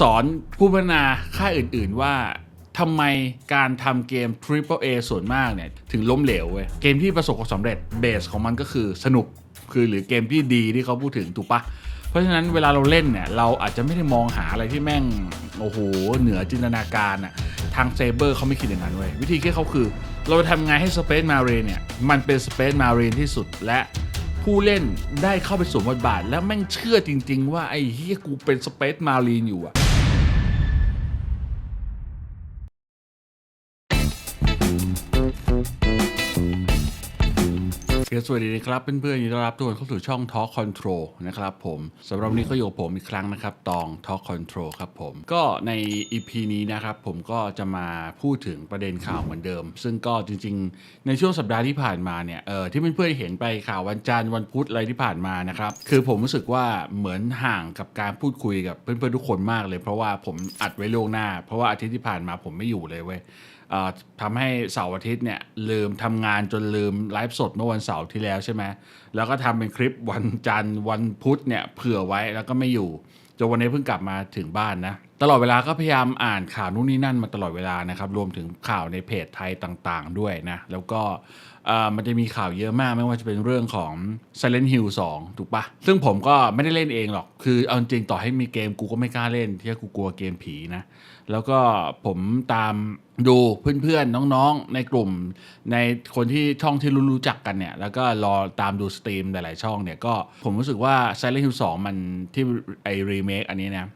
สอนผู้พัฒนาค่ายอื่น ๆ ว่าทำไมการทำเกม Triple A ส่วนมากเนี่ย ถึงล้มเหลวเว้ยเกมที่ประสบความสำเร็จเบสของมันก็คือสนุกคือหรือเกมที่ดีที่เขาพูดถึงถูกปะเพราะฉะนั้นเวลาเราเล่นเนี่ย เราอาจจะไม่ได้มองหาอะไรที่แม่ง โอ้โห เหนือจินตนาการอะทางเซเบอร์เขาไม่คิดอย่างนั้นเว้ยวิธีแคิดเขาคือ เราทำไงให้ Space Marine เนี่ย มันเป็น Space Marine ที่สุดและผู้เล่นได้เข้าไปสวมบทบาท แล้วแม่งเชื่อจริง ๆ ว่าไอ้เฮียกูเป็นสเปซมารีนอยู่อะ สวัสดีครับเพื่อนๆยินดีต้อนรับทุกคนเข้าสู่ช่อง Talk Control นะครับผมสำหรับวันนี้ก็อยู่กับผมอีกครั้งนะครับ ตอง Talk Control ครับผม ก็ใน EP นี้นะครับผมก็จะมาพูดถึงประเด็นข่าวเหมือนเดิม ซึ่งก็จริงๆ ในช่วงสัปดาห์ที่ผ่านมาเนี่ยเออที่เพื่อนๆเห็นไปข่าววันจันทร์วันพุธอะไรที่ผ่านมานะครับคือผมรู้สึกว่าเหมือนห่างกับการพูดคุยกับเพื่อนๆทุกคนมากเลย เพราะว่าผมอัดไว้ล่วงหน้า เพราะว่าอาทิตย์ที่ผ่านมาผมไม่อยู่เลยเว้ย ทำให้เสาร์อาทิตย์เนี่ยลืมทำงานจนลืมไลฟ์สดเมื่อวันเสาร์ที่แล้วใช่ไหมแล้วก็ทำเป็นคลิปวันจันทร์วันพุธเนี่ยเผื่อไว้แล้วก็ไม่อยู่จนวันนี้เพิ่งกลับมาถึงบ้านนะตลอดเวลาก็พยายามอ่านข่าวนู่นนี่นั่นมาตลอดเวลานะครับรวมถึงข่าวในเพจไทยต่างๆ ด้วยนะแล้วก็ มันจะมีข่าวเยอะมากไม่ว่าจะเป็นเรื่องของ Silent Hill 2 ถูกปะซึ่งผมก็ไม่ได้เล่นเองหรอก คือเอาจริงต่อให้มีเกมกูก็ไม่กล้าเล่น ที่กูกลัวเกมผีนะ แล้วก็ผมตามดูเพื่อนๆ น้องๆ ในกลุ่ม ในคนที่ช่องที่รู้จักกันเนี่ย แล้วก็รอตามดูสตรีมหลายๆ ช่องเนี่ยก็ผมรู้สึกว่า Silent Hill 2 มันที่ไอรีเมคอันนี้นะ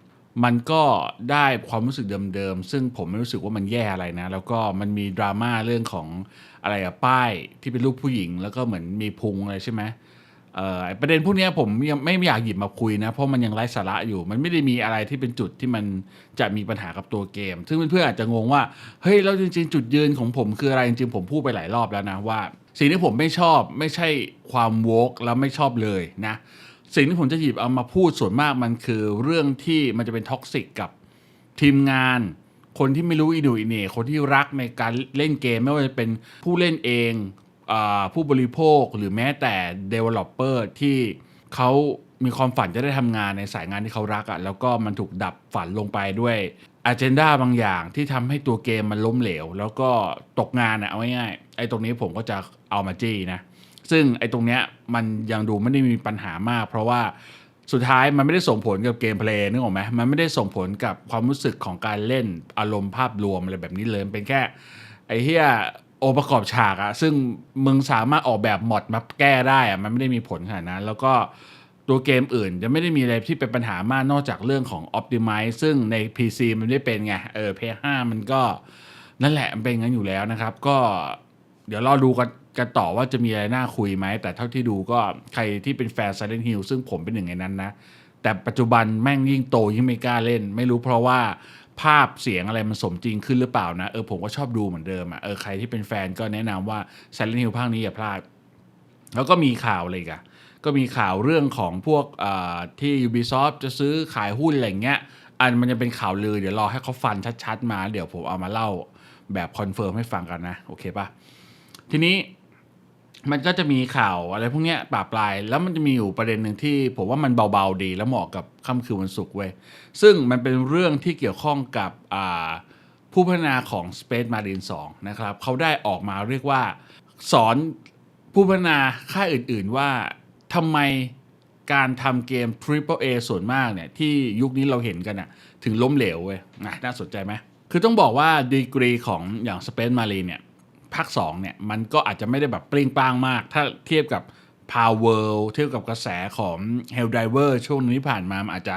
มันก็ได้ความรู้สึกเดิมๆ ซึ่งผมไม่รู้สึกว่ามันแย่อะไรนะ แล้วก็มันมีดราม่าเรื่องของอะไรอะป้ายที่เป็นรูปผู้หญิง แล้วก็เหมือนมีพุงอะไรใช่ไหมเอ่อประเด็นพวกนี้ผมยังไม่อยากหยิบมาคุยนะ เพราะมันยังไร้สาระอยู่ มันไม่ได้มีอะไรที่เป็นจุดที่มันจะมีปัญหากับตัวเกม ซึ่งเพื่อนๆอาจจะงงว่า เฮ้ยแล้วจริงๆ จุดยืนของผมคืออะไร จริงๆ ผมพูดไปหลายรอบแล้วนะว่า สิ่งที่ผมไม่ชอบไม่ใช่ความโวกแล้วไม่ชอบเลยนะ สิ่งที่ผมจะหยิบเอามาพูดส่วนมากมันคือเรื่องที่มันจะเป็นท็อกซิกกับทีมงาน คนที่ไม่รู้อีดูอีเน่คนที่รักในการเล่นเกมไม่ว่าจะเป็นผู้เล่นเองอผู้บริโภคหรือแม้แต่ Developer ที่เขามีความฝันจะได้ทำงานในสายงานที่เขารักอะ่ะแล้วก็มันถูกดับฝันลงไปด้วยอ g e n d a บางอย่างที่ทำให้ตัวเกมมันล้มเหลว แล้วก็ตกงานอะ่ะเอาง่ายๆไอ้ตรงนี้ผมก็จะเอามาจี้นะ ซึ่งไอ้ตรงเนี้ยมันยังดูไม่ได้มีปัญหามาก เพราะว่าสุดท้ายมันไม่ได้ส่งผลกับเกมเพลย์นึกออกไหมมันไม่ได้ส่งผลกับความรู้สึกของการเล่นอารมณ์ภาพรวมอะไรแบบนี้เลยเป็นแค่ ไอ้เฮียอประกอบฉากอะซึ่งมึงสามารถออกแบบมอดมาแก้ได้อะมันไม่ได้มีผลขนาดนั้น แล้วก็ตัวเกมอื่นจะไม่ได้มีอะไรที่เป็นปัญหามากนอกจากเรื่องของ Optimize ซึ่งใน PC มันไม่ได้เป็นไงเออ PS5 มันก็นั่นแหละมันเป็นงั้นอยู่แล้วนะครับ ก็เดี๋ยวรอดูกันกันต่อว่าจะมีอะไรน่าคุยไหม แต่เท่าที่ดูก็ใครที่เป็นแฟน Silent Hill ซึ่งผมเป็นหนึ่งในนั้นนะ แต่ปัจจุบันแม่งยิ่งโตยิ่งไม่กล้าเล่น ไม่รู้เพราะว่าภาพเสียงอะไรมันสมจริงขึ้นหรือเปล่านะ เออผมก็ชอบดูเหมือนเดิมอะเออใครที่เป็นแฟนก็แนะนำว่า Silent Hill ภาคนี้อย่าพลาด แล้วก็มีข่าวอะไรอีกอะก็มีข่าวเรื่องของพวกที่ Ubisoft จะซื้อขายหุ้นอะไรเงี้ยอันมันจะเป็นข่าวลือเดี๋ยวรอให้เขาฟันชัดๆมา เดี๋ยวผมเอามาเล่าแบบคอนเฟิร์มให้ฟังกันนะ โอเคปะทีนี้ มันก็จะมีข่าวอะไรพวกเนี้ยปราปลาย แล้วมันจะมีอยู่ประเด็นหนึ่งที่ ผมว่ามันเบาๆดีแล้วเหมาะกับค่ำคืนวันศุกร์เว้ยซึ่งมันเป็นเรื่องที่เกี่ยวข้องกับผู้พัฒนาของ Space Marine 2 นะครับเขาได้ออกมาเรียกว่า สอนผู้พัฒนาค่ายอื่นๆว่าทำไมการทำเกม Triple A ส่วนมากเนี่ยที่ยุคนี้เราเห็นกันน่ะถึงล้มเหลวเว้ยนะน่าสนใจไหมคือต้องบอกว่าดีกรีของอย่าง Space Marine เนี่ย ภาค2เนี่ยมันก็อาจจะไม่ได้แบบเปรี้ยงป้างมาก ถ้าเทียบกับ Power เทียบกับกระแสของ Helldiver ช่วงนี้ผ่านมามันอาจจะ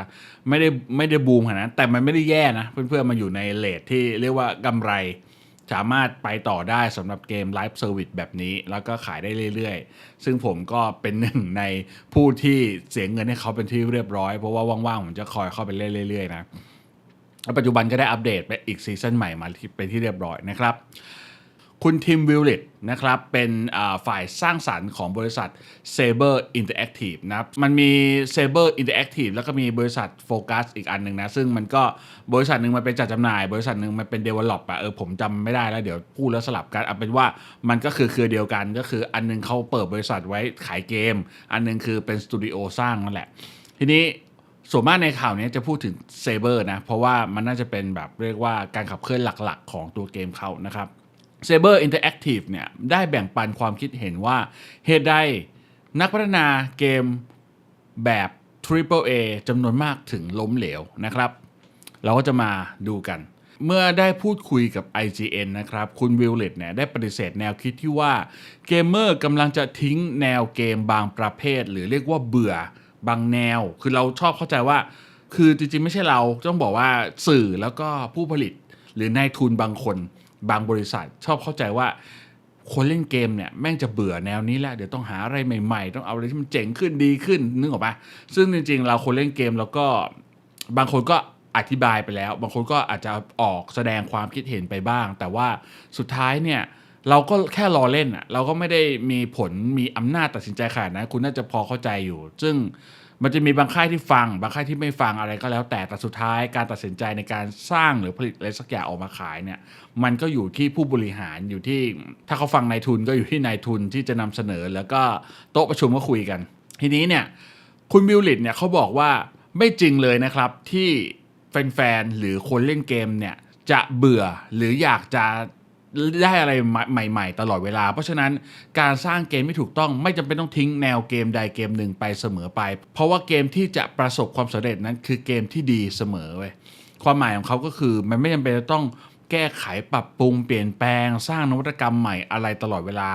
ไม่ได้ไม่ได้บูมขนาดนั้นแต่มันไม่ได้แย่นะ เพื่อนๆมันอยู่ในเลทที่เรียกว่ากำไร สามารถไปต่อได้สำหรับเกมไลฟ์เซอร์วิสแบบนี้ แล้วก็ขายได้เรื่อยๆ ซึ่งผมก็เป็นหนึ่งในผู้ที่เสียเงินให้เขาเป็นที่เรียบร้อย เพราะว่าว่างๆ ผมจะคอยเข้าไปเล่นเรื่อยๆนะแล้วปัจจุบันก็ได้อัปเดตไปอีกซีซั่นใหม่มาเป็นที่เรียบร้อยนะครับ คุณทิมวิลเลตนะครับ เป็นฝ่ายสร้างสรรค์ของบริษัท Saber Interactive นะครับ มันมี Saber Interactive แล้วก็มีบริษัทโฟกัสอีกอันหนึ่งนะ ซึ่งมันก็บริษัทหนึ่งมันเป็นจัดจำหน่าย บริษัทหนึ่งมันเป็น Develop อะเออผมจำไม่ได้แล้ว เดี๋ยวพูดแล้วสลับกันเอาเป็นว่ามันก็คือเครือเดียวกันก็คืออันหนึงเขาเปิดบริษัทไว้ขายเกม อันหนึงคือเป็นสตูดิโอสร้างนั่นแหละ ทีนี้ส่วนมากในข่าวเนี้ยจะพูดถึงเซเบอร์นะเพราะว่ามันน่าจะเป็นแบบเรียกว่าการขับเคลื่อนหลักๆ ของตัวเกมเขานะครับ Saber Interactive เนี่ยได้แบ่งปันความคิดเห็นว่าเหตุใดนักพัฒนาเกมแบบ Triple A จำนวนมากถึงล้มเหลวนะครับ เราก็จะมาดูกัน เมื่อได้พูดคุยกับ IGN นะครับ คุณวิลเลตเนี่ยได้ปฏิเสธแนวคิดที่ว่าเกมเมอร์กำลังจะทิ้งแนวเกมบางประเภท หรือเรียกว่าเบื่อบางแนว คือเราชอบเข้าใจว่า คือจริงๆ ไม่ใช่เราต้องบอกว่าสื่อแล้วก็ผู้ผลิตหรือนายทุนบางคน บางบริษัทชอบเข้าใจว่าคนเล่นเกมเนี่ยแม่งจะเบื่อแนวนี้แหละเดี๋ยวต้องหาอะไรใหม่ๆ ต้องเอาอะไรที่มันเจ๋งขึ้นดีขึ้นนึกออกปะซึ่งจริงๆ เราคนเล่นเกมแล้วก็บางคนก็อธิบายไปแล้ว บางคนก็อาจจะออกแสดงความคิดเห็นไปบ้าง แต่ว่าสุดท้ายเนี่ยเราก็แค่รอเล่นอะเราก็ไม่ได้มีผลมีอำนาจตัดสินใจขนาดนั้คุณน่าจะพอเข้าใจอยู่ ซึ่ง มันจะมีบางค่ายที่ฟัง บางค่ายที่ไม่ฟังอะไรก็แล้วแต่แต่สุดท้ายการตัดสินใจในการสร้างหรือผลิตอะไรสักอย่างออกมาขายเนี่ย มันก็อยู่ที่ผู้บริหารอยู่ที่ ถ้าเขาฟังนายทุนก็อยู่ที่นายทุนที่จะนำเสนอ แล้วก็โต๊ะประชุมก็คุยกัน ทีนี้เนี่ยคุณบิลลิตเนี่ยเขาบอกว่าไม่จริงเลยนะครับที่แฟนๆหรือคนเล่นเกมเนี่ยจะเบื่อหรืออยากจะ ได้อะไรใหม่ๆ ตลอดเวลา เพราะฉะนั้นการสร้างเกมไม่ถูกต้องไม่จำเป็นต้องทิ้งแนวเกมใดเกมหนึ่งไปเสมอไป เพราะว่าเกมที่จะประสบความสำเร็จนั้นคือเกมที่ดีเสมอเว้ยความหมายของเขาก็คือมันไม่จำเป็นต้องแก้ไขปรับปรุงเปลี่ยนแปลง สร้างนวัตกรรมใหม่อะไรตลอดเวลา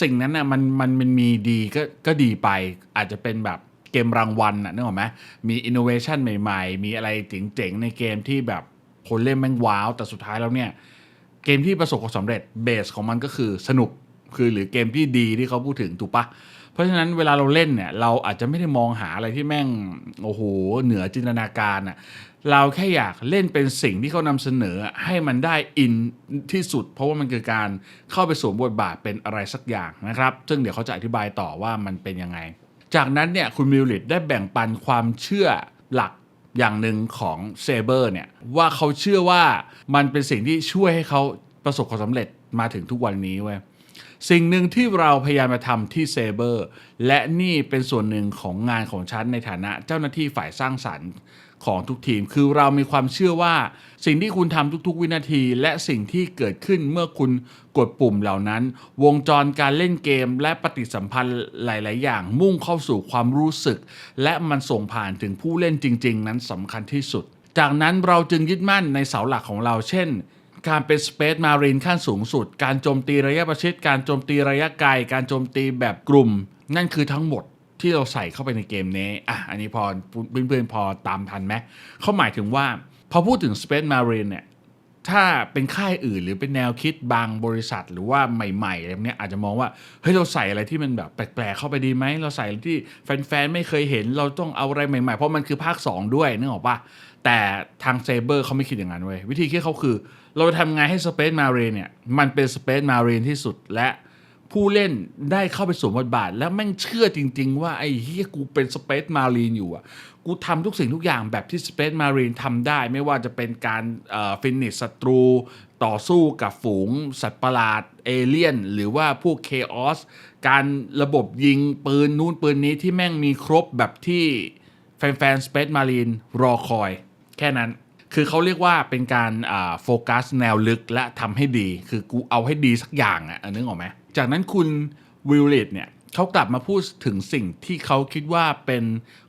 สิ่งนั้นน่ะมันมันมันมีดีก็ก็ดีไป อาจจะเป็นแบบเกมรางวัลน่ะนึกออกไหมมีอินโนเวชันใหม่ ๆ มีอะไรเจ๋งๆในเกมที่แบบคนเล่นแม่งว้าว แต่สุดท้ายแล้วเนี่ย เกมที่ประสบความสำเร็จเบสของมันก็คือสนุกคือหรือเกมที่ดีที่เขาพูดถึงถูกปะเพราะฉะนั้นเวลาเราเล่นเนี่ยเราอาจจะไม่ได้มองหาอะไรที่แม่งโอ้โหเหนือจินตนาการอะเราแค่อยากเล่นเป็นสิ่งที่เขานำเสนอให้มันได้อินที่สุด เพราะว่ามันคือการเข้าไปสวมบทบาทเป็นอะไรสักอย่างนะครับ ซึ่งเดี๋ยวเขาจะอธิบายต่อว่ามันเป็นยังไง จากนั้นเนี่ยคุณมิวลิตได้แบ่งปันความเชื่อหลัก อย่างหนึ่งของเซเบอร์เนี่ยว่าเขาเชื่อว่ามันเป็นสิ่งที่ช่วยให้เขาประสบความสำเร็จมาถึงทุกวันนี้เว้ยสิ่งหนึ่งที่เราพยายามมาทำที่เซเบอร์และนี่เป็นส่วนหนึ่งของงานของฉันในฐานะเจ้าหน้าที่ฝ่ายสร้างสรรค์ ของทุกทีม คือเรามีความเชื่อว่า สิ่งที่คุณทำทุกๆ วินาที และสิ่งที่เกิดขึ้นเมื่อคุณกดปุ่มเหล่านั้น วงจรการเล่นเกม และปฏิสัมพันธ์หลาย ๆ อย่างมุ่งเข้าสู่ความรู้สึก และมันส่งผ่านถึงผู้เล่นจริง ๆ นั้นสำคัญที่สุด จากนั้นเราจึงยึดมั่นในเสาหลักของเราเช่นการเป็นสเปซมารีนขั้นสูงสุด การโจมตีระยะประชิด การโจมตีระยะไกล การโจมตีแบบกลุ่ม นั่นคือทั้งหมด ที่เราใส่เข้าไปในเกมนี้อะอันนี้พอเพื่อนๆพอตามทันไหมเขาหมายถึงว่า พอพูดถึง Space Marine เนี่ยถ้าเป็นค่ายอื่นหรือเป็นแนวคิดบางบริษัทหรือว่าใหม่ๆอะไรพวกเนี้ยอาจจะมองว่าเฮ้ยเราใส่อะไรที่มันแบบแปลกๆเข้าไปดีไหมเราใส่ที่แฟนๆไม่เคยเห็น เราต้องเอาอะไรใหม่ๆ เพราะมันคือภาค 2 ด้วยนึกออกปะแต่ทางเซเบอร์เขาไม่คิดอย่างนั้นเว้ยวิธีคิดเขาคือ เราทำไงให้ Space Marine เนี่ยมันเป็น Space Marine ที่สุดและ ผู้เล่นได้เข้าไปสวมบทบาท แล้วแม่งเชื่อจริง ๆ ว่าไอ้เฮียกูเป็นสเปซมารีนอยู่อะกูทำทุกสิ่งทุกอย่างแบบที่สเปซมารีนทำได้ไม่ว่าจะเป็นการฟินิชศัตรู ต่อสู้กับฝูง สัตว์ประหลาด เอเลี่ยน หรือว่าพวกเคออสการระบบยิงปืนนู่นปืนนี้ที่แม่งมีครบแบบที่แฟนๆสเปซมารีนรอคอย แค่นั้นคือเขาเรียกว่าเป็นการโฟกัสแนวลึกและทำให้ดี คือกูเอาให้ดีสักอย่างอะ่ะนึกออกไหม จากนั้นคุณวิลเลตเนี่ยเขากลับมาพูดถึงสิ่งที่เขาคิดว่าเป็น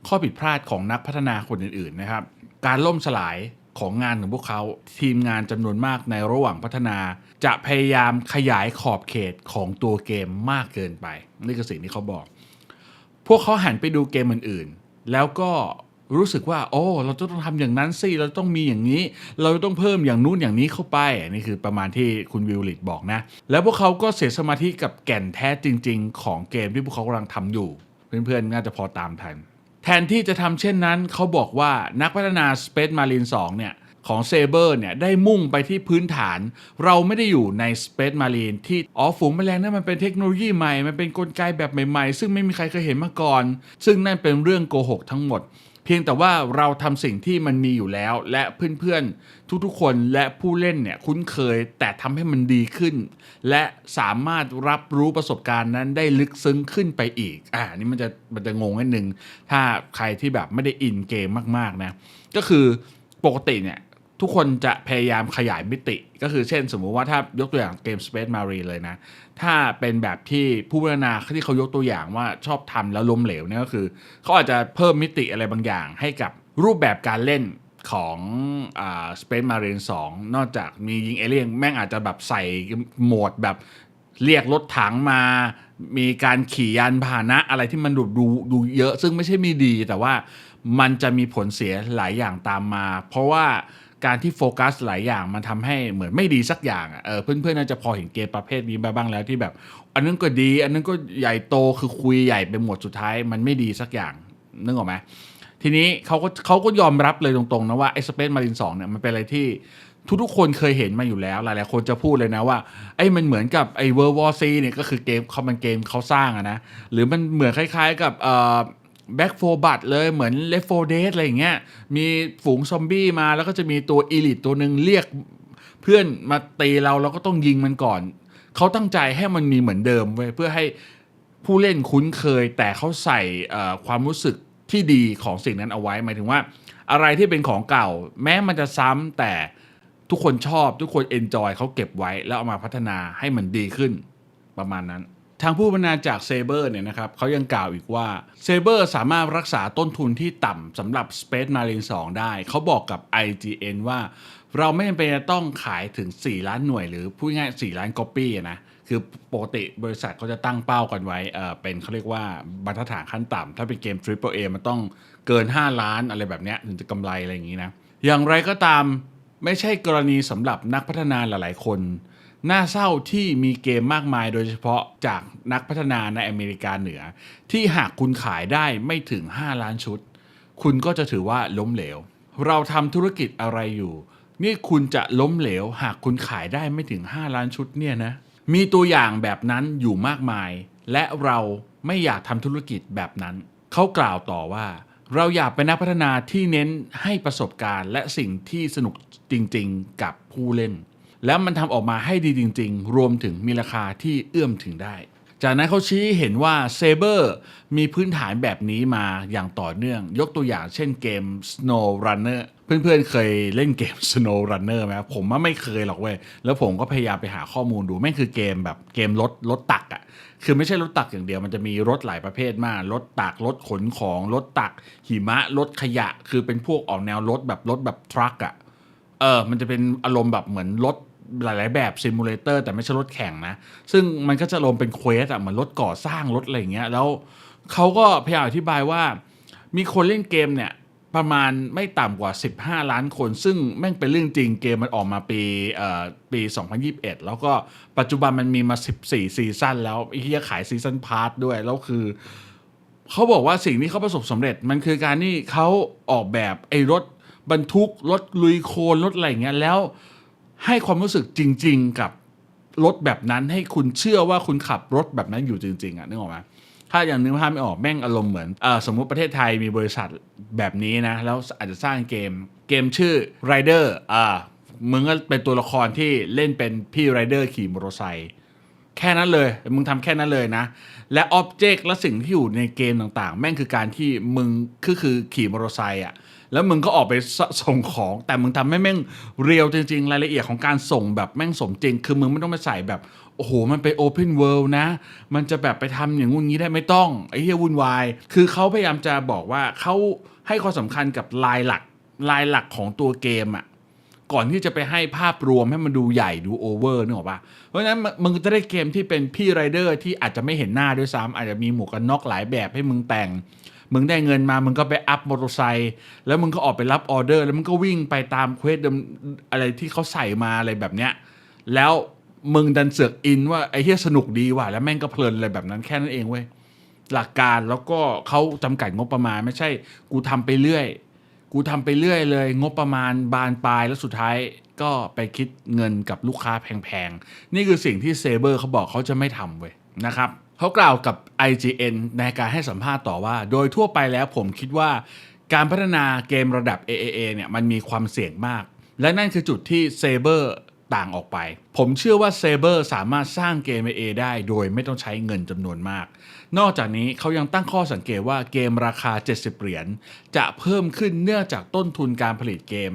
ข้อผิดพลาดของนักพัฒนาคนอื่นๆนะครับ การล่มสลายของงานของพวกเขาทีมงานจำนวนมากในระหว่างพัฒนา จะพยายามขยายขอบเขตของตัวเกมมากเกินไป นี่คือสิ่งที่เขาบอก พวกเขาหันไปดูเกมอื่นๆ แล้วก็ รู้สึกว่า โอ้ เราจะต้องทำอย่างนั้นสิเราต้องมีอย่างนี้ เราต้องเพิ่มอย่างนู้นอย่างนี้เข้าไปนี่คือประมาณที่คุณวิลลิตบอกนะ แล้วพวกเขาก็เสียสมาธิกับแก่นแท้จริง ๆ ของเกมที่พวกเขากำลังทำอยู่ เพื่อนๆน่าจะพอตามทัน แทนที่จะทำเช่นนั้นเขาบอกว่านักพัฒนา Space Marine 2 เนี่ยของเซเบอร์เนี่ยได้มุ่งไปที่พื้นฐาน เราไม่ได้อยู่ใน Space Marine ที่อ๋อฝูงแมลงนั่นมันเป็นเทคโนโลยีใหม่ มันเป็นนกลไกแบบใหม่ๆ ซึ่งไม่มีใครเคยเห็นมาก่อน ซึ่งนั่นเป็นเรื่องโกหกทั้งหมด พียงแต่ว่าเราทำสิ่งที่มันมีอยู่แล้ว และเพื่อนๆทุกๆคนและผู้เล่นเนี่ยคุ้นเคยแต่ทำให้มันดีขึ้น และสามารถรับรู้ประสบการณ์นั้นได้ลึกซึ้งขึ้นไปอีก อ่านี่มันจะมันจะงงนิดนึง ถ้าใครที่แบบไม่ได้อินเกมมากๆนะ ก็คือปกติเนี่ย ทุกคนจะพยายามขยายมิติ ก็คือเช่น สมมุติว่าถ้ายกตัวอย่างเกม Space Marine เลยนะ ถ้าเป็นแบบที่ผู้พัฒนาที่เขายกตัวอย่างว่าชอบทำแล้วล้มเหลวเนี่ยก็คือ เขาอาจจะเพิ่มมิติอะไรบางอย่าง ให้กับรูปแบบการเล่นของอ่า Space Marine 2 นอกจากมียิงเอเลี่ยนแม่งอาจจะแบบใส่โหมดแบบเรียกรถถังมา มีการขี่ยานพาหนะอะไรที่มันดูดูดูเยอะซึ่งไม่ใช่ม่ดี แต่ว่ามันจะมีผลเสียหลายอย่างตามมา เพราะว่า การที่โฟกัสหลายอย่างมันทำให้เหมือนไม่ดีสักอย่างอะเออเพื่อนๆน่าจะพอเห็นเกมประเภทนี้มาบ้างแล้วที่แบบ อันนั้นก็ดี อันนั้นก็ใหญ่โตคือคุยใหญ่ไปหมดสุดท้าย มันไม่ดีสักอย่างนึกออกไหมทีนี้เขาก็เขาก็ยอมรับเลยตรงๆนะว่าไอ้สเปซมารินสองเนี่ยมันเป็นอะไรที่ทุกๆคนเคยเห็นมาอยู่แล้ว หลายๆคนจะพูดเลยนะว่าไอ้มันเหมือนกับไอ้เวอร์วอซีเนี่ยก็คือเกมเขามันเกมเขาสร้างอะนะหรือมันเหมือนคล้าย ๆ กับเอ่อ แบ็กโฟบัตเลยเหมือนเลฟโฟเดสอะไรอย่างเงี้ยมีฝูงซอมบี้มาแล้วก็จะมีตัวอีลิตตัวหนึ่งเรียกเพื่อนมาตีเราเราก็ต้องยิงมันก่อน เขาตั้งใจให้มันมีเหมือนเดิมไว้เพื่อให้ผู้เล่นคุ้นเคย แต่เขาใส่ความรู้สึกที่ดีของสิ่งนั้นเอาไว้หมายถึงว่า อะไรที่เป็นของเก่า แม้มันจะซ้ำแต่ทุกคนชอบทุกคนเอนจอยเขาเก็บไว้แล้วเอามาพัฒนาให้มันดีขึ้นประมาณนั้น ทางผู้พัฒนาจากเซเบอร์เนี่ยนะครับเขายังกล่าวอีกว่าเซเบอร์สามารถรักษาต้นทุนที่ต่ำสำหรับ Space Marine 2 ได้ เขาบอกกับ IGN ว่า เราไม่จำเป็นต้องขายถึง 4 ล้านหน่วยหรือพูดง่าย4ล้านก๊อปปี้นะคือปกติบริษัทเขาจะตั้งเป้ากันไว้เออเป็นเขาเรียกว่าบรรทัดฐานขั้นต่ำถ้าเป็นเกม Triple A มันต้องเกิน 5 ล้านอะไรแบบเนี้ยถึงจะกำไรอะไรอย่างนี้นะอย่างไรก็ตามไม่ใช่กรณีสำหรับนักพัฒนาหลาย ๆ คน น่าเศร้าที่มีเกมมากมายโดยเฉพาะจากนักพัฒนาในอเมริกาเหนือ ที่หากคุณขายได้ไม่ถึง 5 ล้านชุด คุณก็จะถือว่าล้มเหลว เราทำธุรกิจอะไรอยู่ นี่คุณจะล้มเหลว หากคุณขายได้ไม่ถึง 5 ล้านชุดเนี่ยนะมีตัวอย่างแบบนั้นอยู่มากมาย และเราไม่อยากทำธุรกิจแบบนั้น เขากล่าวต่อว่า เราอยากเป็นนักพัฒนาที่เน้นให้ประสบการณ์ และสิ่งที่สนุกจริง ๆ กับผู้เล่น แล้วมันทำออกมาให้ดีจริง ๆ รวมถึงมีราคาที่เอื้อมถึงได้ จากนั้นเขาชี้เห็นว่าเซเบอร์มีพื้นฐานแบบนี้มาอย่างต่อเนื่อง ยกตัวอย่างเช่นเกม Snow Runner เพื่อนๆเคยเล่นเกม Snow Runner ไหมผมว่าไม่เคยหรอกเว้ย แล้วผมก็พยายามไปหาข้อมูลดูแม่งคือเกมแบบเกมรถรถตักอะ่ะ คือไม่ใช่รถตักอย่างเดียวมันจะมีรถหลายประเภทมาก รถตักรถขนของรถตัก หิมะรถขยะ คือเป็นพวกออกแนวรถแบบรถแบบทรัคอะเออ มันจะเป็นอารมณ์แบบเหมือนรถ หลาย ๆ แบบซิมูเลเตอร์แต่ไม่ใช่รถแข่งนะ ซึ่งมันก็จะอารมเป็นเควสอะเหมือนรถก่อสร้างรถอะไรอย่างเงี้ยแล้วเขาก็พยายามอธิบายว่า มีคนเล่นเกมเนี่ยประมาณไม่ต่ำกว่า 15 ล้านคน ซึ่งแม่งเป็นเรื่องจริงเกมมันออกมาปีเอ่อปี 2021 แล้วก็ปัจจุบันมันมีมา 14 ซีซั่นแล้วอียขายซีซั่นพาร์ทด้วย แล้วคือ เขาบอกว่าสิ่งที่เขาประสบสำเร็จมันคือการที่เขาออกแบบไอ้รถบรรทุก รถลุยโคลนรถอะไรเงี้ยแล้ว ให้ความรู้สึกจริง ๆ กับรถแบบนั้นให้คุณเชื่อว่าคุณขับรถแบบนั้นอยู่จริง ๆอะนึกออกไหมถ้าอย่างนึกภาพไม่ออกแม่งอารมณ์เหมือนอสมมุติประเทศไทยมีบริษัทแบบนี้นะ แล้วอาจจะสร้างเกมเกมชื่อ Rider อ่ามึงก็เป็นตัวละครที่เล่นเป็นพี่ไรเดอร์ขี่มอเตอร์ไซค์แค่นั้นเลย มึงทำแค่นั้นเลยนะ และอ็อบเจกต์และสิ่งที่อยู่ในเกมต่างๆ แม่งคือการที่มึงคือคือขี่มอเตอร์ไซค์อะ แล้วมึงก็ออกไปส่งของ แต่มึงทำให้แม่งเรียวจริง ๆ รายละเอียดของการส่งแบบแม่งสมจริง คือมึงไม่ต้องไปใส่แบบโอ้โห มันเป็นโอเพนเวิลด์นะ มันจะแบบไปทำอย่างงู้นงี้ได้ไม่ต้อง ไอ้เหี้ยวุ่นวาย คือเขาพยายามจะบอกว่าเขาให้ความสำคัญกับลายหลักลายหลักของตัวเกมอะก่อนที่จะไปให้ภาพรวมให้มันดูใหญ่ดูโอเวอร์นึกออกปะเพราะฉะนั้นมึงมึงจะได้เกมที่เป็นพี่ไรเดอร์ที่อาจจะไม่เห็นหน้าด้วยซ้ำอาจจะมีหมวกกันน็อกหลายแบบให้มึงแต่ง มึงได้เงินมามึงก็ไปอัพมอเตอร์ไซค์แล้วมึงก็ออกไปรับออเดอร์ แล้วมึงก็วิ่งไปตามเควสเดิมอะไรที่เขาใส่มาอะไรแบบเนี้ยแล้วมึงดันเสือกอินว่าไอ้เฮียสนุกดีว่ะแล้วแม่งก็เพลินอะไรแบบนั้นแค่นั้นเองเว้ยหลักการแล้วก็เขาจำกัดงบประมาณไม่ใช่ กูทำไปเรื่อย กูทำไปเรื่อยเลย งบประมาณบานปลายแล้วสุดท้ายก็ไปคิดเงินกับลูกค้าแพงๆ นี่คือสิ่งที่เซเบอร์เขาบอกเขาจะไม่ทำเว้ยนะครับ เขากล่าวกับ IGN ในการให้สัมภาษณ์ต่อว่า โดยทั่วไปแล้วผมคิดว่าการพัฒนาเกมระดับ AAA เนี่ยมันมีความเสี่ยงมาก และนั่นคือจุดที่ Saber ต่างออกไป ผมเชื่อว่า Saber สามารถสร้างเกม AA ได้โดยไม่ต้องใช้เงินจำนวนมาก นอกจากนี้เขายังตั้งข้อสังเกตว่าเกมราคา 70 เหรียญจะเพิ่มขึ้นเนื่องจากต้นทุนการผลิตเกม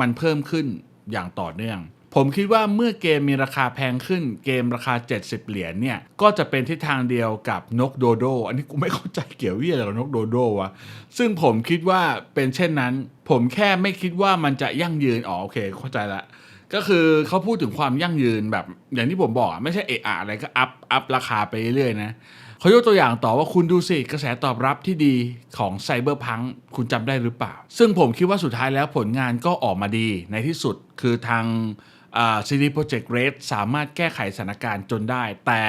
มันเพิ่มขึ้นอย่างต่อเนื่อง ผมคิดว่าเมื่อเกมมีราคาแพงขึ้นเกมราคา 70 เหรียญเนี่ยก็จะเป็นทิศทางเดียวกับนกโดโด อันนี้กูไม่เข้าใจเกี่ยวเวี่ยอะไรกับนกโดโดวะซึ่งผมคิดว่าเป็นเช่นนั้น ผมแค่ไม่คิดว่ามันจะยั่งยืนอ๋อโอเค เข้าใจละก็คือเขาพูดถึงความยั่งยืนแบบ อย่างที่ผมบอกไม่ใช่เอะอะอะไรก็อัพอัพราคาไปเรื่อยๆนะเขายกตัวอย่างต่อว่าคุณดูสิกระแสตอบรับที่ดีของไซเบอร์พังคุณจำได้หรือเปล่า ซึ่งผมคิดว่าสุดท้ายแล้วผลงานก็ออกมาดีในที่สุดคือทาง ซีรีส์โปรเจกต์เรดสามารถแก้ไขสถานการณ์จนได้ แต่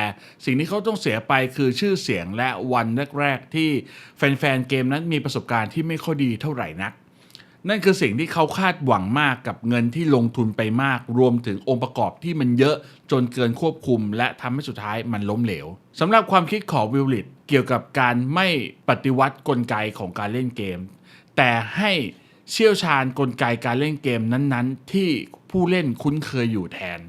สิ่งที่เขาต้องเสียไปคือชื่อเสียงและวันแรกๆที่แฟนๆเกมนั้นมีประสบการณ์ที่ไม่ค่อยดีเท่าไหร่นัก นั่นคือสิ่งที่เขาคาดหวังมากกับเงินที่ลงทุนไปมาก รวมถึงองค์ประกอบที่มันเยอะจนเกินควบคุม และทำให้สุดท้ายมันล้มเหลวสำหรับความคิดของวิลลิตเกี่ยวกับการไม่ปฏิวัติกลไกของการเล่นเกม แต่ให้เชี่ยวชาญกลไกการเล่นเกมนั้นๆ ที่ ผู้เล่นคุ้นเคยอยู่แทน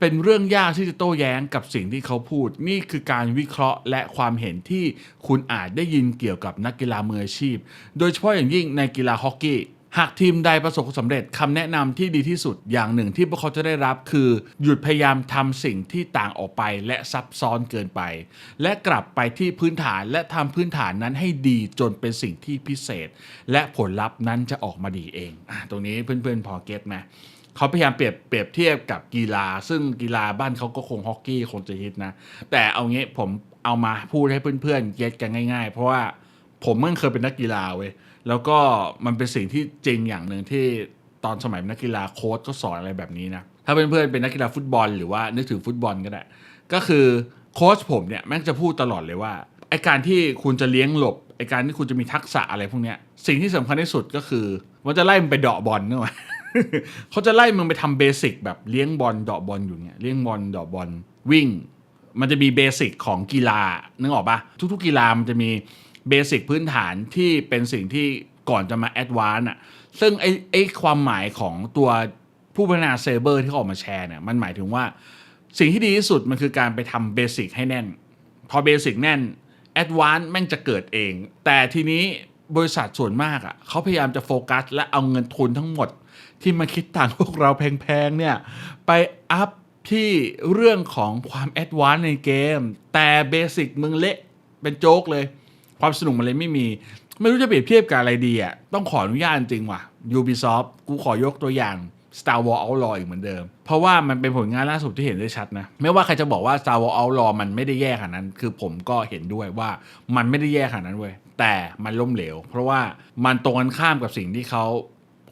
เป็นเรื่องยากที่จะโต้แย้งกับสิ่งที่เขาพูด นี่คือการวิเคราะห์และความเห็นที่คุณอาจได้ยินเกี่ยวกับนักกีฬามืออาชีพ โดยเฉพาะอย่างยิ่งในกีฬาฮอกกี้หากทีมใดประสบความสำเร็จคำแนะนำที่ดีที่สุดอย่างหนึ่งที่พวกเขาจะได้รับคือ หยุดพยายามทำสิ่งที่ต่างออกไปและซับซ้อนเกินไป และกลับไปที่พื้นฐานและทำพื้นฐานนั้นให้ดีจนเป็นสิ่งที่พิเศษ และผลลัพธ์นั้นจะออกมาดีเองอตรงนี้เพื่อนๆพอเก็ตไหม เขาพยายามเปรียบเปรียบเทียบกับกีฬา ซึ่งกีฬาบ้านเขาก็คงฮอกกี้คงจะฮิตนะ แต่เอางี้ผมเอามาพูดให้เพื่อนๆเก็ตกันง่าย ๆ เพราะว่าผมมันเคยเป็นนักกีฬาเว้ยแล้วก็มันเป็นสิ่งที่จริงอย่างหนึ่งที่ตอนสมัยเป็นนักกีฬาโค้ชก็สอนอะไรแบบนี้นะถ้าเพื่อนๆเป็นนักกีฬาฟุตบอลหรือว่านึกถึงฟุตบอลก็ได้ก็คือโค้ชผมเนี่ยแม่งจะพูดตลอดเลยว่าไอการที่คุณจะเลี้ยงหลบไอการที่คุณจะมีทักษะอะไรพวกเนี้ยสิ่งที่สำคัญที่สุดก็คือว่าจะไล่มันไปเดาะบอลนึกไหม เขาจะไล่มึงไปทำเบสิกแบบเลี้ยงบอลเดาะบอลอยู่เนี่ยเลี้ยงบอลเดาะบอลวิ่ง มันจะมีเบสิกของกีฬานึกออกปะทุกๆกีฬามันจะมีเบสิกพื้นฐานที่เป็นสิ่งที่ก่อนจะมาแอดวานซ์อะซึ่งไอ้ไอ้ความหมายของตัวผู้พัฒนาเซเบอร์ที่เขาออกมาแชร์เนี่ยมันหมายถึงว่าสิ่งที่ดีที่สุดมันคือการไปทำเบสิกให้แน่น พอเบสิกแน่นแอดวานซ์แม่งจะเกิดเอง แต่ทีนี้บริษัทส่วนมากอะเขาพยายามจะโฟกัสและเอาเงินทุนทั้งหมด ที่มาคิดต่างพวกเราแพงๆเนี่ย ไปอัพที่เรื่องของความแอดวานซ์ในเกม แต่เบสิกมึงเละเป็นโจ๊กเลย ความสนุกมันเลยไม่มี ไม่รู้จะเปรียบเทียบกับอะไรดีอะต้องขออนุญาตจริงว่ะ Ubisoft กูขอยกตัวอย่าง Star Wars Outlaw อีกเหมือนเดิม เพราะว่ามันเป็นผลงานล่าสุดที่เห็นได้ชัดนะ ไม่ว่าใครจะบอกว่า Star Wars Outlaw มันไม่ได้แย่ขนาดนั้น คือผมก็เห็นด้วยว่ามันไม่ได้แย่ขนาดนั้นเว้ยแต่มันล้มเหลว เพราะว่ามันตรงกันข้ามกับสิ่งที่เขา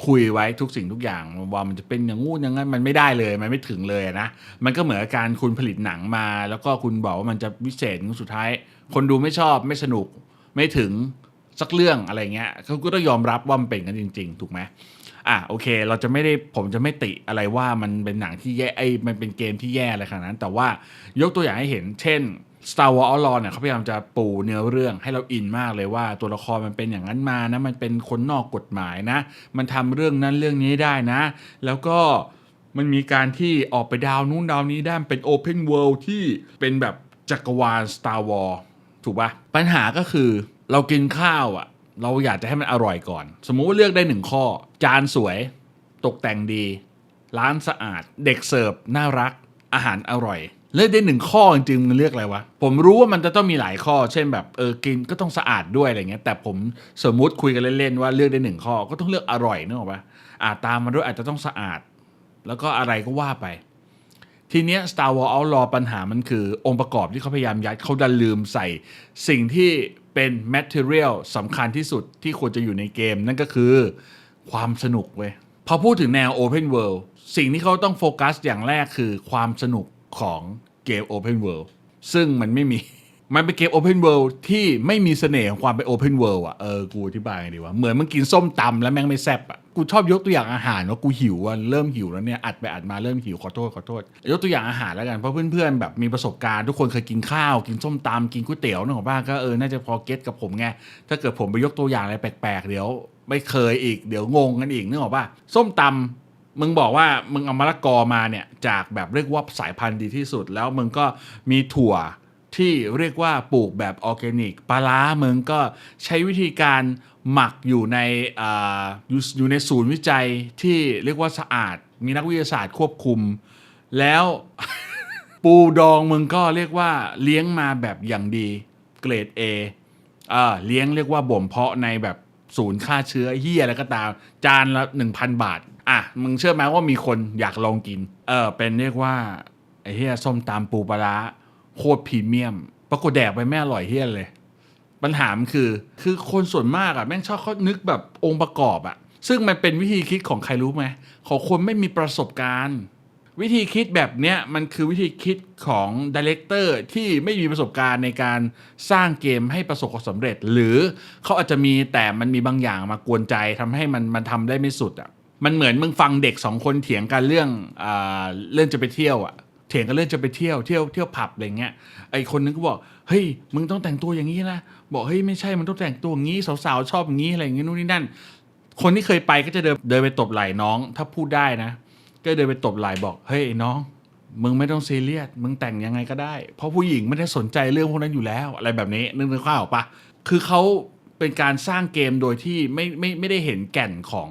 คุยไว้ทุกสิ่งทุกอย่างว่ามันจะเป็นอย่างงู้นอย่างนั้นมันไม่ได้เลยมันไม่ถึงเลยนะมันก็เหมือนการคุณผลิตหนังมา แล้วก็คุณบอกว่ามันจะวิเศษสุดท้าย คนดูไม่ชอบไม่สนุกไม่ถึงสักเรื่องอะไรเงี้ยเขาก็ต้องยอมรับว่ามันเป็นกันจริง ๆ ถูกไหมอะโอเค เราจะไม่ได้ผมจะไม่ติอะไรว่ามันเป็นหนังที่แย่ไอ้มันเป็นเกมที่แย่อะไรขนาดนั้น แต่ว่ายกตัวอย่างให้เห็น เช่น Star Wars Outlaw เนี่ยเขาพยายามจะปูเนื้อเรื่องให้เราอินมากเลยว่าตัวละครมันเป็นอย่างนั้นมานะมันเป็นคนนอกกฎหมายนะ มันทำเรื่องนั้นเรื่องนี้ได้นะ แล้วก็มันมีการที่ออกไปดาวนู้นดาวนี้ได้มันเป็น Open World ที่เป็นแบบจักรวาล Star Wars ถูกปะปัญหาก็คือเรากินข้าวอะ่ะ เราอยากจะให้มันอร่อยก่อน สมมุติว่าเลือกได้หนึ่งข้อ จานสวย ตกแต่งดี ร้านสะอาด เด็กเสิร์ฟน่ารักอาหารอร่อย เลือกได้หนึ่งข้อจริงๆมันเลือกอะไรวะ ผมรู้ว่ามันจะต้องมีหลายข้อ เช่นแบบเออกินก็ต้องสะอาดด้วยอะไรเงี้ยแต่ผมสมมุติคุยกันเล่นๆว่าเลือกได้หนึ่งข้อก็ต้องเลือกอร่อยนึกออกปะอ่าตามมาด้วยอาจจะต้องสะอาด แล้วก็อะไรก็ว่าไป ทีเนี้ย Star Wars Outlaw ปัญหามันคือองค์ประกอบที่เขาพยายามยัดเขาดันลืมใส่สิ่งที่เป็น material สำคัญที่สุดที่ควรจะอยู่ในเกม นั่นก็คือความสนุกเว้ยพอพูดถึงแนว Open World สิ่งที่เขาต้องโฟกัสอย่างแรกคือความสนุก ของเกม Open World ซึ่งมันไม่มี มันเป็นเกม Open World ที่ไม่มีเสน่ห์ของความเป็น Open World อะเออกูอธิบายไงดีวะเหมือนมึงกินส้มตำแล้วแม่งไม่แซ่บอะกูชอบยกตัวอย่างอาหารว่ากูหิวอะเริ่มหิวแล้วเนี่ยอัดไปอัดมาเริ่มหิวขอโทษขอโทษยกตัวอย่างอาหารแล้วกันเพราะเพื่อนๆแบบมีประสบการณ์ทุกคนเคยกินข้าว กินส้มตำกินก๋วยเตี๋ยวนึกออกป่ะก็เออน่าจะพอเก็ตกับผมไงถ้าเกิดผมไปยกตัวอย่างอะไรแปลกๆเดี๋ยวไม่เคยอีกเดี๋ยวงงกันอีกนึกออกป่ะส้มตำ มึงบอกว่ามึงเอามะละกอมาเนี่ยจากแบบเรียกว่าสายพันธุ์ดีที่สุด แล้วมึงก็มีถั่วที่เรียกว่าปลูกแบบออร์แกนิกปลาร้ามึงก็ใช้วิธีการหมักอยู่ในออยู่ในศูนย์วิจัยที่เรียกว่าสะอาด มีนักวิทยาศาสตร์ควบคุม แล้วปูดองมึงก็เรียกว่าเลี้ยงมาแบบอย่างดีเกรด A อ่าเลี้ยงเรียกว่าบ่มเพาะในแบบศูนย์ฆ่าเชื้อเฮียอะไรก็ตาม จานละ 1,000 บาท อะมึงเชื่อไหมว่ามีคนอยากลองกิน เออเป็นเรียกว่าไอ้เฮียส้มตำปูปลาโคตรพรีเมียม ปรากฏแดกไปไม่อร่อยเฮียเลย ปัญหามคือคือคนส่วนมากอะแม่งชอบเขานึกแบบองค์ประกอบอะซึ่งมันเป็นวิธีคิดของใครรู้ไหมของคนไม่มีประสบการณ์ วิธีคิดแบบเนี้ยมันคือวิธีคิดของดีเลกเตอร์ที่ไม่มีประสบการณ์ในการสร้างเกมให้ประสบความสำเร็จ หรือเขาอาจจะมีแต่มันมีบางอย่างมากวนใจทำให้มันมันทำได้ไม่สุดอะ มันเหมือนมึงฟังเด็กสองคนเถียงกันเรื่องอ่าเรื่องจะไปเที่ยวอะเถียงกันเรื่องจะไปเที่ยวเที่ยวเที่ยวผับอะไรเงี้ยไอคนนึงก็บอกเฮ้ยมึงต้องแต่งตัวอย่างนี้นะบอกเฮ้ยไม่ใช่มันต้องแต่งตัวอย่างนี้สาวๆชอบอย่างนี้อะไรอย่างงี้นู่นนี่นั่น คนที่เคยไปก็จะเดินเดินไปตบไหล่น้อง ถ้าพูดได้นะ ก็เดินไปตบไหล่บอกเฮ้ยน้อง มึงไม่ต้องซีเรียสมึงแต่งยังไงก็ได้ เพราะผู้หญิงไม่ได้สนใจเรื่องพวกนั้นอยู่แล้ว อะไรแบบนี้นึกนึกข้าวปะคือเขาเป็นการสร้างเกมโดยที่ไม่ไม่ไม่ได้เห็นแก่นของ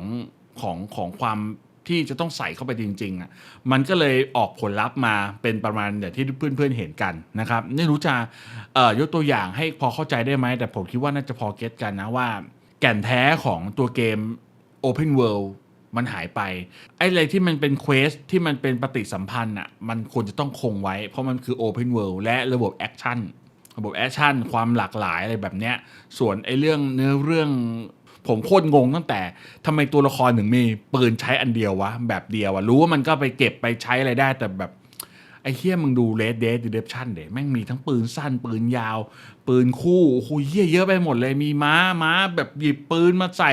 ของของความที่จะต้องใส่เข้าไปจริงๆอะมันก็เลยออกผลลัพธ์มาเป็นประมาณอย่างที่เพื่อนๆเห็นกันนะครับไม่รู้จะเอ่อยกตัวอย่างให้พอเข้าใจได้ไหม แต่ผมคิดว่าน่าจะพอเก็ตกันนะว่า แก่นแท้ของตัวเกม Open World มันหายไป ไอ้อะไรที่มันเป็นเควสที่มันเป็นปฏิสัมพันธ์อะมันควรจะต้องคงไว้ เพราะมันคือ Open World และระบบแอคชั่นระบบแอคชั่นความหลากหลายอะไรแบบเนี้ยส่วนไอ้เรื่องเนื้อเรื่อง ผมโคตรงงตั้งแต่ทำไมตัวละครถึงมีปืนใช้อันเดียววะ แบบเดียวอะรู้ว่ามันก็ไปเก็บไปใช้อะไรได้แต่แบบไอ้เฮี้ยมึงดู Red Dead Redemption เด็แม่งมีทั้งปืนสั้น ปืนยาว ปืนคู่โอ้โหเฮี้ยเยอะไปหมดเลยมีม้าม้าแบบหยิบปืนมาใส่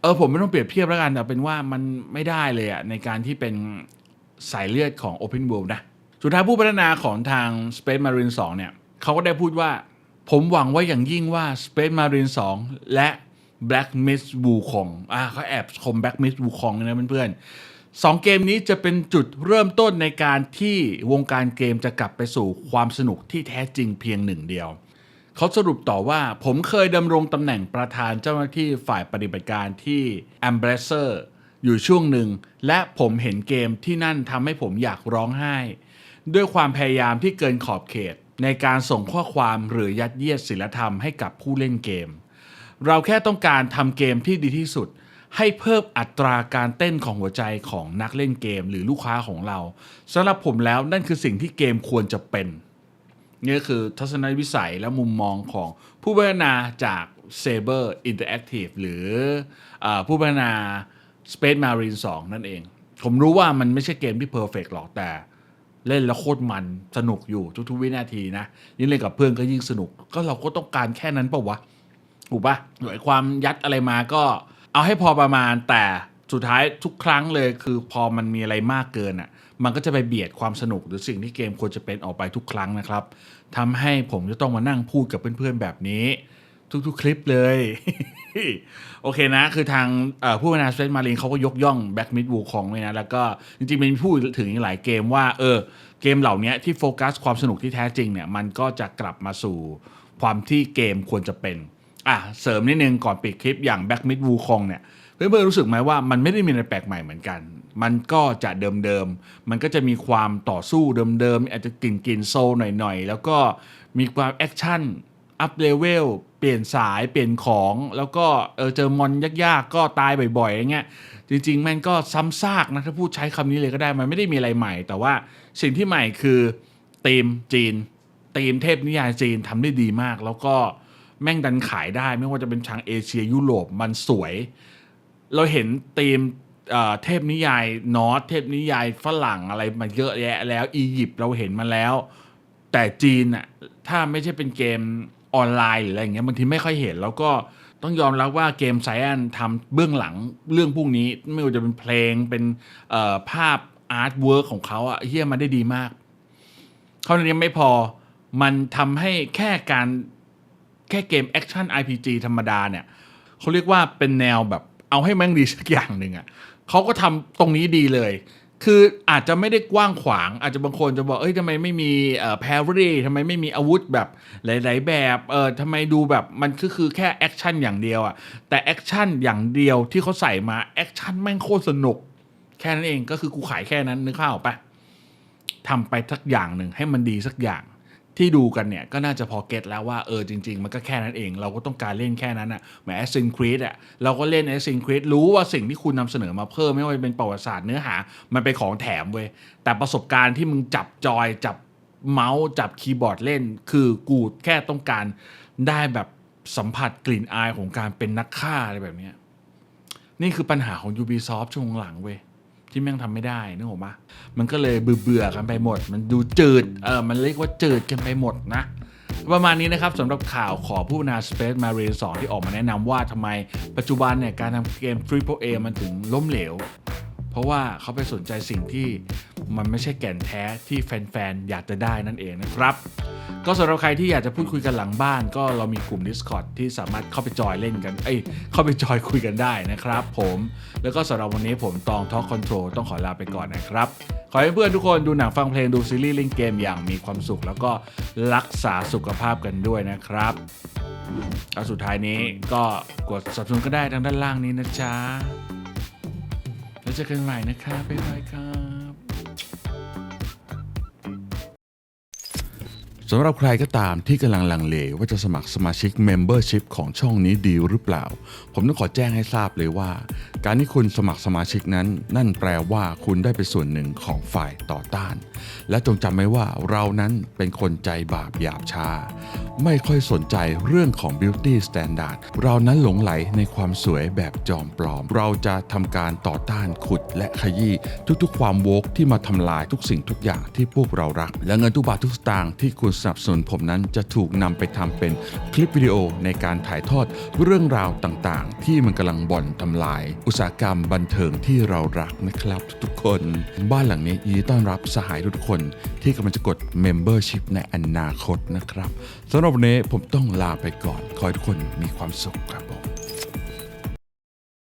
เออผมไม่ต้องเปรียบเทียบแล้วกันแต่เป็นว่ามันไม่ได้เลยอะในการที่เป็นสายเลือดของ Open World นะสุดท้ายผู้พัฒนาของทาง Space Marine 2 เนี่ยเขาก็ได้พูดว่า ผมหวังไว่าอย่างยิ่งว่า Space Marine 2 และ Black Myth Wukong อ่าเขาแอบชม Black Myth Wukong นะเพื่อนๆสองเกมนี้จะเป็นจุดเริ่มต้นในการที่วงการเกมจะกลับไปสู่ความสนุกที่แท้จริงเพียงหนึ่งเดียว เขาสรุปต่อว่าผมเคยดำรงตำแหน่งประธานเจ้าหน้าที่ฝ่ายปฏิบัติการที่ a m b r a s s e r อยู่ช่วงหนึ่ง และผมเห็นเกมที่นั่นทำให้ผมอยากร้องไห้ ด้วยความพยายามที่เกินขอบเขต ในการส่งข้อความหรือยัดเยียดศิลธรรมให้กับผู้เล่นเกม เราแค่ต้องการทำเกมที่ดีที่สุด ให้เพิ่มอัตราการเต้นของหัวใจของนักเล่นเกมหรือลูกค้าของเราสำหรับผมแล้วนั่นคือสิ่งที่เกมควรจะเป็นนี่คือทัศนวิสัยและมุมมองของผู้พัฒนาจาก Saber Interactive หรืออผู้พัฒนา Space Marine 2 นั่นเอง ผมรู้ว่ามันไม่ใช่เกมที่เพอร์เฟกหรอกแต่เล่นแล้วโคตรมันสนุกอยู่ทุกๆวินาทีนะ ยิ่งเล่นกับเพื่อนก็ยิ่งสนุก ก็เราก็ต้องการแค่นั้นปล่าวะ ถูกปะหน่วยความยัดอะไรมาก็เอาให้พอประมาณแต่สุดท้ายทุกครั้งเลยคือพอมันมีอะไรมากเกินอะ มันก็จะไปเบียดความสนุกหรือสิ่งที่เกมควรจะเป็นออกไปทุกครั้งนะครับทำให้ผมจะต้องมานั่งพูดกับเพื่อนๆแบบนี้ ทุกๆคลิปเลย โอเคนะ คือทางผู้พัฒนาสเปซมารีนเขาก็ยกย่องแบ็กมิดวูคองเลยนะ แล้วก็จริงๆมันพูดถึงหลายเกมว่า เออ เกมเหล่านี้ที่โฟกัสความสนุกที่แท้จริงเนี่ย มันก็จะกลับมาสู่ความที่เกมควรจะเป็น อะเสริมนิดนึงก่อนปิดคลิปอย่างแบ็กมิดวูคองเนี่ยเพื่อนๆรู้สึกไหมว่ามันไม่ได้มีอะไรแปลกใหม่เหมือนกัน มันก็จะเดิมๆ มันก็จะมีความต่อสู้เดิมๆ อาจจะกลิ่นกลิ่นๆโซหน่อยๆ แล้วก็มีความแอคชั่น อัพเลเวล เปลี่ยนสาย เปลี่ยนของ แล้วก็เออเจอมอนยากๆ ก็ตายบ่อยๆ อย่างเงี้ย จริงๆ มันก็ซ้ำซากนะ ถ้าพูดใช้คำนี้เลยก็ได้ มันไม่ได้มีอะไรใหม่ แต่ว่าสิ่งที่ใหม่คือธีมจีนธีมเทพนิยายจีนทำได้ดีมาก แล้วก็ แม่งดันขายได้ ไม่ว่าจะเป็นทางเอเชียยุโรปมันสวย เราเห็นธีมเทพนิยายนอร์ทเทพนิยายฝรั่งอะไรมาเยอะแยะแล้วอียิปต์เราเห็นมาแล้ว แต่จีนอะถ้าไม่ใช่เป็นเกมออนไลน์หรืออะไรอย่างเงี้ยบางทีไม่ค่อยเห็น แล้วก็ต้องยอมรับว่าเกมไซแอนทำเบื้องหลังเรื่องพวกนี้ไม่ว่าจะเป็นเพลงเป็นภาพอาร์ตเวิร์กของเขาอะเฮียมันได้ดีมากเท่านั้นยังไม่พอมันทำให้แค่การ แค่เกมแอคชั่น RPG ธรรมดาเนี่ยเขาเรียกว่าเป็นแนวแบบเอาให้แม่งดีสักอย่างหนึ่งอะเขาก็ทำตรงนี้ดีเลย คืออาจจะไม่ได้กว้างขวาง อาจจะบางคนจะบอก เอ้ยทำไมไม่มีเอ่อแพรรี่ทำไมไม่มีอาวุธแบบหลาย ๆ แบบเออทำไมดูแบบมันก็คือแค่แอคชั่นอย่างเดียวอะแต่แอคชั่นอย่างเดียวที่เขาใส่มาแอคชั่นแม่งโคตรสนุก แค่นั้นเองก็คือกูขายแค่นั้นนึกภาพออกปะทำไปสักอย่างหนึ่งให้มันดีสักอย่าง ที่ดูกันเนี่ยก็น่าจะพอเก็ตแล้วว่าเออจริง ๆ มันก็แค่นั้นเอง เราก็ต้องการเล่นแค่นั้นอะเหมือน Assassin's Creed อะเราก็เล่น Assassin's Creed รู้ว่าสิ่งที่คุณนำเสนอมาเพิ่มไม่ว่าจะเป็นประวัติศาสตร์เนื้อหา มันเป็นของแถมเว้ยแต่ประสบการณ์ที่มึงจับจอยจับเมาส์จับคีย์บอร์ดเล่น คือกูแค่ต้องการได้แบบสัมผัสกลิ่นอายของการเป็นนักฆ่าอะไรแบบนี้นี่คือปัญหาของ Ubisoft ช่วงหลังเว้ย ที่แม่งทำไม่ได้นึกออกปะมันก็เลยเบื่อๆกันไปหมด มันดูจืด เออ มันเรียกว่าจืดกันไปหมดนะ ประมาณนี้นะครับสำหรับข่าวขอผู้นา Space Marine 2 ที่ออกมาแนะนำว่าทำไมปัจจุบันเนี่ยการทำเกม Triple A มันถึงล้มเหลว เพราะว่าเขาไปสนใจสิ่งที่มันไม่ใช่แก่นแท้ที่แฟนๆ อยากจะได้นั่นเองนะครับ ก็สำหรับใครที่อยากจะพูดคุยกันหลังบ้าน ก็เรามีกลุ่ม Discord ที่สามารถเข้าไปจอยเล่นกันเอ้ยเข้าไปจอยคุยกันได้นะครับ ผมแล้วก็สำหรับวันนี้ผมตอง Talk Control ต้องขอลาไปก่อนนะครับ ขอให้เพื่อนทุกคนดูหนังฟังเพลงดูซีรีส์เล่นเกมอย่างมีความสุข แล้วก็รักษาสุขภาพกันด้วยนะครับแล้วสุดท้ายนี้ก็กด subscribe ก็ได้ทางด้านล่างนี้นะจ๊ะแล้วเจอกันใหม่นะครับบ๊ายบายครับ สำหรับใครก็ตามที่กำลังลังเลว่าจะสมัครสมาชิก Membership ของช่องนี้ดีหรือเปล่า ผมต้องขอแจ้งให้ทราบเลยว่า การที่คุณสมัครสมาชิกนั้น นั่นแปลว่าคุณได้เป็นส่วนหนึ่งของฝ่ายต่อต้าน และจงจำไว้ว่าเรานั้นเป็นคนใจบาปหยาบช้า ไม่ค่อยสนใจเรื่องของ beauty standard เรานั้นหลงไหลในความสวยแบบจอมปลอม เราจะทำการต่อต้านขุดและขยี้ทุกๆ ความโวกที่มาทำลายทุกสิ่งทุกอย่างที่พวกเรารัก และเงินทุกบาททุกสตางค์ที่คุณสนับสนุนผมนั้นจะถูกนำไปทำเป็นคลิปวิดีโอในการถ่ายทอดเรื่องราวต่างๆ ที่มันกำลังบ่อนทำลาย อุตสาหกรรมบันเทิงที่เรารักนะครับทุกๆคน บ้านหลังนี้ยินดีต้อนรับสหายทุกคน ที่กำลังจะกด Membership ในอนาคตนะครับสำหรับวันนี้ผมต้องลาไปก่อน ขอให้ทุกคนมีความสุขครับผม